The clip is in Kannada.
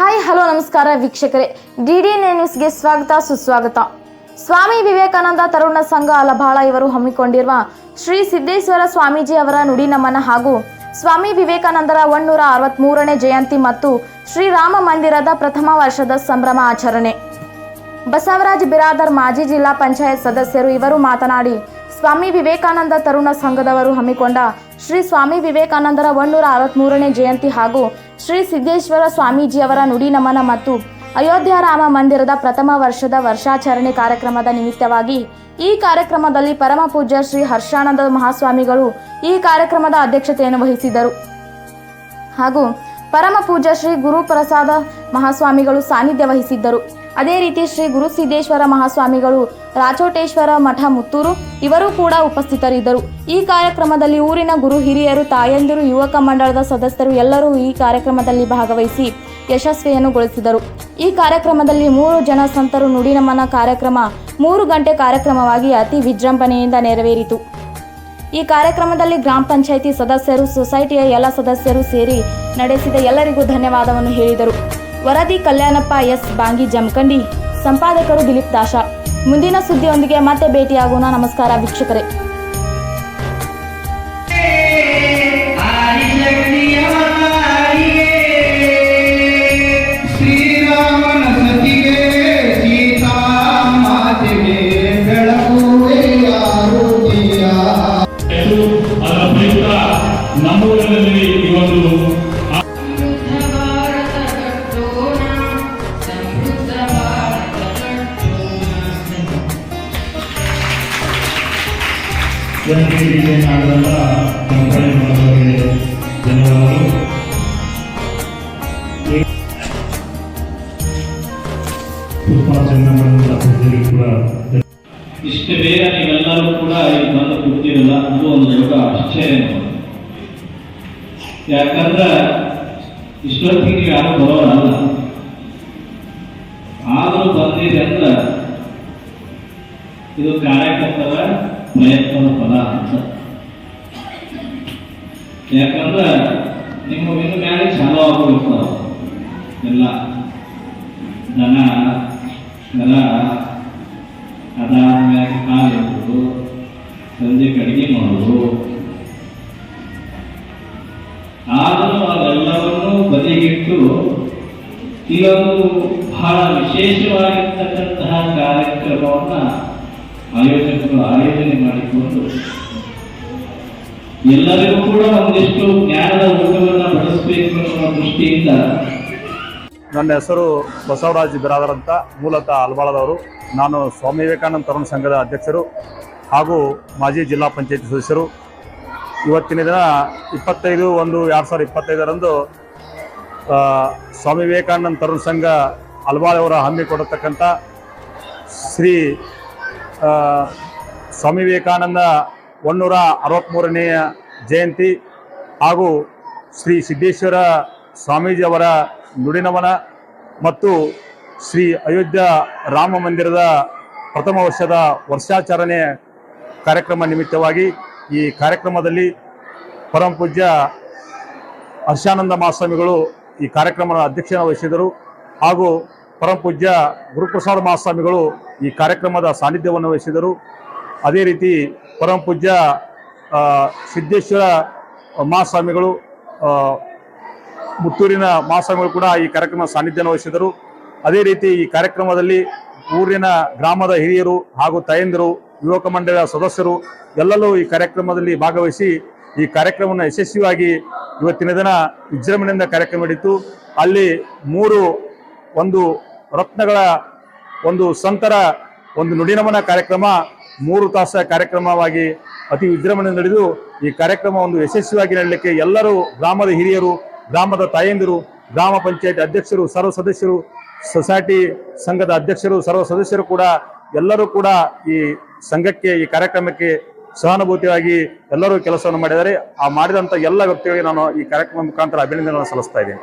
ಹಾಯ್, ಹಲೋ, ನಮಸ್ಕಾರ ವೀಕ್ಷಕರೇ. ಡಿ ಡಿ ನ್ಯೂಸ್ಗೆ ಸ್ವಾಗತ, ಸುಸ್ವಾಗತ. ಸ್ವಾಮಿ ವಿವೇಕಾನಂದ ತರುಣ ಸಂಘ ಅಲಬಾಳ ಇವರು ಹಮ್ಮಿಕೊಂಡಿರುವ ಶ್ರೀ ಸಿದ್ದೇಶ್ವರ ಸ್ವಾಮೀಜಿ ಅವರ ನುಡಿ ನಮನ ಹಾಗೂ ಸ್ವಾಮಿ ವಿವೇಕಾನಂದರ ಒನ್ನೂರ ಅರವತ್ಮೂರನೇ ಜಯಂತಿ ಮತ್ತು ಶ್ರೀರಾಮ ಮಂದಿರದ ಪ್ರಥಮ ವರ್ಷದ ಸಂಭ್ರಮ ಆಚರಣೆ. ಬಸವರಾಜ್ ಬಿರಾದರ್ ಮಾಜಿ ಜಿಲ್ಲಾ ಪಂಚಾಯತ್ ಸದಸ್ಯರು ಇವರು ಮಾತನಾಡಿ ಸ್ವಾಮಿ ವಿವೇಕಾನಂದ ತರುಣ ಸಂಘದವರು ಹಮ್ಮಿಕೊಂಡ ಶ್ರೀ ಸ್ವಾಮಿ ವಿವೇಕಾನಂದರ ಒನ್ನೂರ ಅರವತ್ಮೂರನೇ ಜಯಂತಿ ಹಾಗೂ ಶ್ರೀ ಸಿದ್ದೇಶ್ವರ ಸ್ವಾಮೀಜಿಯವರ ನುಡಿ ನಮನ ಮತ್ತು ಅಯೋಧ್ಯ ರಾಮ ಮಂದಿರದ ಪ್ರಥಮ ವರ್ಷದ ವರ್ಷಾಚರಣೆ ಕಾರ್ಯಕ್ರಮದ ನಿಮಿತ್ತವಾಗಿ ಈ ಕಾರ್ಯಕ್ರಮದಲ್ಲಿ ಪರಮ ಪೂಜ್ಯ ಶ್ರೀ ಹರ್ಷಾನಂದ ಮಹಾಸ್ವಾಮಿಗಳು ಈ ಕಾರ್ಯಕ್ರಮದ ಅಧ್ಯಕ್ಷತೆಯನ್ನು ವಹಿಸಿದರು. ಹಾಗೂ ಪರಮ ಪೂಜ ಶ್ರೀ ಗುರುಪ್ರಸಾದ ಮಹಾಸ್ವಾಮಿಗಳು ಸಾನ್ನಿಧ್ಯ ವಹಿಸಿದ್ದರು. ಅದೇ ರೀತಿ ಶ್ರೀ ಗುರು ಸಿದ್ದೇಶ್ವರ ಮಹಾಸ್ವಾಮಿಗಳು ರಾಚೋಟೇಶ್ವರ ಮಠ ಮುತ್ತೂರು ಇವರು ಕೂಡ ಉಪಸ್ಥಿತರಿದ್ದರು. ಈ ಕಾರ್ಯಕ್ರಮದಲ್ಲಿ ಊರಿನ ಗುರು ಹಿರಿಯರು, ತಾಯಂದಿರು, ಯುವಕ ಮಂಡಳದ ಸದಸ್ಯರು ಎಲ್ಲರೂ ಈ ಕಾರ್ಯಕ್ರಮದಲ್ಲಿ ಭಾಗವಹಿಸಿ ಯಶಸ್ವಿಯನ್ನುಗೊಳಿಸಿದರು ಈ ಕಾರ್ಯಕ್ರಮದಲ್ಲಿ ಮೂರು ಜನ ಸಂತರು ನುಡಿನಮನ ಕಾರ್ಯಕ್ರಮ, ಮೂರು ಗಂಟೆ ಕಾರ್ಯಕ್ರಮವಾಗಿ ಅತಿ ವಿಜೃಂಭಣೆಯಿಂದ ನೆರವೇರಿತು. ಈ ಕಾರ್ಯಕ್ರಮದಲ್ಲಿ ಗ್ರಾಮ ಪಂಚಾಯಿತಿ ಸದಸ್ಯರು, ಸೊಸೈಟಿಯ ಎಲ್ಲ ಸದಸ್ಯರು ಸೇರಿ ನಡೆಸಿದ ಎಲ್ಲರಿಗೂ ಧನ್ಯವಾದವನ್ನು ಹೇಳಿದರು. ವರದಿ ಕಲ್ಯಾಣಪ್ಪ ಎಸ್. ಬಾಂಗಿ ಜಮಖಂಡಿ, ಸಂಪಾದಕರು ದಿಲೀಪ್ ದಾಶ. ಮುಂದಿನ ಸುದ್ದಿಯೊಂದಿಗೆ ಮತ್ತೆ ಭೇಟಿಯಾಗೋಣ. ನಮಸ್ಕಾರ ವೀಕ್ಷಕರೇ. ಜನರಿಗೆ ಕಂಪನಿ ಪುಷ್ಪ ಚಂದ್ರಮಂಡಲ ಪೂಜೆಗೆ ಕೂಡ ಇಷ್ಟು ಬೇಗ ನೀವೆಲ್ಲರೂ ಕೂಡ ಇಲ್ಲಿ ಬಂದು ಕೂತಿರಲ್ಲ, ಅದು ಒಂದು ದೊಡ್ಡ ಆಶ್ಚರ್ಯ. ಯಾಕಂದ್ರೆ ಇಷ್ಟೊತ್ತಿಗೆ ಯಾರು ಬರೋರಲ್ಲ ಆದರೂ ಬಂದಿದೆ ಅಂದ್ರೆ ಇದು ಕಾರ್ಯಕರ್ತರ ಪ್ರಯತ್ನದ ಫಲ ಅಂತ. ಯಾಕಂದ್ರೆ ನಿಮ್ಮ ಇನ್ನು ಮ್ಯಾಲೆ ಚಾಲು ಆಗೋಗಿರ್ತಾವ ಎಲ್ಲ. ದನ ಕರ ಅದಾದ್ಮೇಲೆ ಕಾಲು ಇಡೋದು ಸಂಜೆ ಅಡಿಗೆ ಮಾಡೋದು ಆದರೂ ಅದೆಲ್ಲವನ್ನೂ ಬದಿಗಿಟ್ಟು ಇದೊಂದು ಬಹಳ ವಿಶೇಷವಾಗಿರ್ತಕ್ಕಂತಹ ಕಾರ್ಯಕ್ರಮವನ್ನ ಆಯೋಜಕರು ಆಯೋಜನೆ ಮಾಡಿಕೊಂಡು ಎಲ್ಲರಿಗೂ ಕೂಡ ಒಂದಿಷ್ಟು ಜ್ಞಾನದ ಊಟವನ್ನು ಬಳಸಬೇಕು ಅನ್ನುವ ದೃಷ್ಟಿಯಿಂದ ನನ್ನ ಹೆಸರು ಬಸವರಾಜ್ ಬಿರಾದರ್ ಅಂತ ಮೂಲತಃ ಅಲ್ಬಾಳದವರು ನಾನು ಸ್ವಾಮಿ ವಿವೇಕಾನಂದ ತರುಣ ಸಂಘದ ಅಧ್ಯಕ್ಷರು ಹಾಗೂ ಮಾಜಿ ಜಿಲ್ಲಾ ಪಂಚಾಯತಿ ಸದಸ್ಯರು. ಇವತ್ತಿನ ದಿನ ಇಪ್ಪತ್ತೈದು ಒಂದು ಎರಡು ಸಾವಿರದ ಇಪ್ಪತ್ತೈದರಂದು ಸ್ವಾಮಿ ವಿವೇಕಾನಂದ ತರುಣ ಸಂಘ ಅಲ್ಬಾಳವರ ಹಮ್ಮಿಕೊಡತಕ್ಕಂಥ ಶ್ರೀ ಸ್ವಾಮಿ ವಿವೇಕಾನಂದ ಒನ್ನೂರ ಅರವತ್ತ್ಮೂರನೆಯ ಜಯಂತಿ ಹಾಗೂ ಶ್ರೀ ಸಿದ್ದೇಶ್ವರ ಸ್ವಾಮೀಜಿಯವರ ನುಡಿನಮನ ಮತ್ತು ಶ್ರೀ ಅಯೋಧ್ಯ ರಾಮ ಮಂದಿರದ ಪ್ರಥಮ ವರ್ಷದ ವರ್ಷಾಚರಣೆ ಕಾರ್ಯಕ್ರಮ ನಿಮಿತ್ತವಾಗಿ ಈ ಕಾರ್ಯಕ್ರಮದಲ್ಲಿ ಪರಮ ಪೂಜ್ಯ ಹರ್ಷಾನಂದ ಮಹಾಸ್ವಾಮಿಗಳು ಈ ಕಾರ್ಯಕ್ರಮದ ಅಧ್ಯಕ್ಷನ ವಹಿಸಿದರು ಹಾಗೂ ಪರಮ ಪೂಜ್ಯ ಗುರುಪ್ರಸಾದ ಮಹಾಸ್ವಾಮಿಗಳು ಈ ಕಾರ್ಯಕ್ರಮದ ಸಾನ್ನಿಧ್ಯವನ್ನು ವಹಿಸಿದರು. ಅದೇ ರೀತಿ ಪರಮ ಪೂಜ್ಯ ಸಿದ್ದೇಶ್ವರ ಮಹಾಸ್ವಾಮಿಗಳು ಮುತ್ತೂರಿನ ಮಹಾಸ್ವಾಮಿಗಳು ಕೂಡ ಈ ಕಾರ್ಯಕ್ರಮ ಸಾನ್ನಿಧ್ಯ ವಹಿಸಿದರು. ಅದೇ ರೀತಿ ಈ ಕಾರ್ಯಕ್ರಮದಲ್ಲಿ ಊರಿನ ಗ್ರಾಮದ ಹಿರಿಯರು ಹಾಗೂ ತಾಯಂದಿರು, ಯುವಕ ಮಂಡಳಿಯ ಸದಸ್ಯರು ಎಲ್ಲರೂ ಈ ಕಾರ್ಯಕ್ರಮದಲ್ಲಿ ಭಾಗವಹಿಸಿ ಈ ಕಾರ್ಯಕ್ರಮವನ್ನು ಯಶಸ್ವಿಯಾಗಿ ಇವತ್ತಿನ ದಿನ ವಿಜೃಂಭಣೆಯಿಂದ ಕಾರ್ಯಕ್ರಮ ನಡೀತು ಅಲ್ಲಿ ಮೂರು, ಒಂದು ರತ್ನಗಳ ಒಂದು ಸಂತರ, ಒಂದು ನುಡಿನಮನ ಕಾರ್ಯಕ್ರಮ ಮೂರು ತಾಸ ಕಾರ್ಯಕ್ರಮವಾಗಿ ಅತಿ ವಿಜೃಂಭಣೆ ನಡೆದು ಈ ಕಾರ್ಯಕ್ರಮ ಒಂದು ಯಶಸ್ವಿಯಾಗಿ ನಡಲಿಕ್ಕೆ ಎಲ್ಲರೂ ಗ್ರಾಮದ ಹಿರಿಯರು, ಗ್ರಾಮದ ತಾಯಂದಿರು, ಗ್ರಾಮ ಪಂಚಾಯತ್ ಅಧ್ಯಕ್ಷರು, ಸರ್ವ ಸದಸ್ಯರು, ಸೊಸೈಟಿ ಸಂಘದ ಅಧ್ಯಕ್ಷರು, ಸರ್ವ ಸದಸ್ಯರು ಕೂಡ, ಎಲ್ಲರೂ ಕೂಡ ಈ ಸಂಘಕ್ಕೆ, ಈ ಕಾರ್ಯಕ್ರಮಕ್ಕೆ ಸಹಾನುಭೂತಿಯಾಗಿ ಎಲ್ಲರೂ ಕೆಲಸವನ್ನು ಮಾಡಿದ್ದಾರೆ. ಆ ಮಾಡಿದಂಥ ಎಲ್ಲ ವ್ಯಕ್ತಿಗಳಿಗೆ ನಾನು ಈ ಕಾರ್ಯಕ್ರಮ ಮುಖಾಂತರ ಅಭಿನಂದನೆಗಳನ್ನು ಸಲ್ಲಿಸ್ತಾ ಇದ್ದೇನೆ.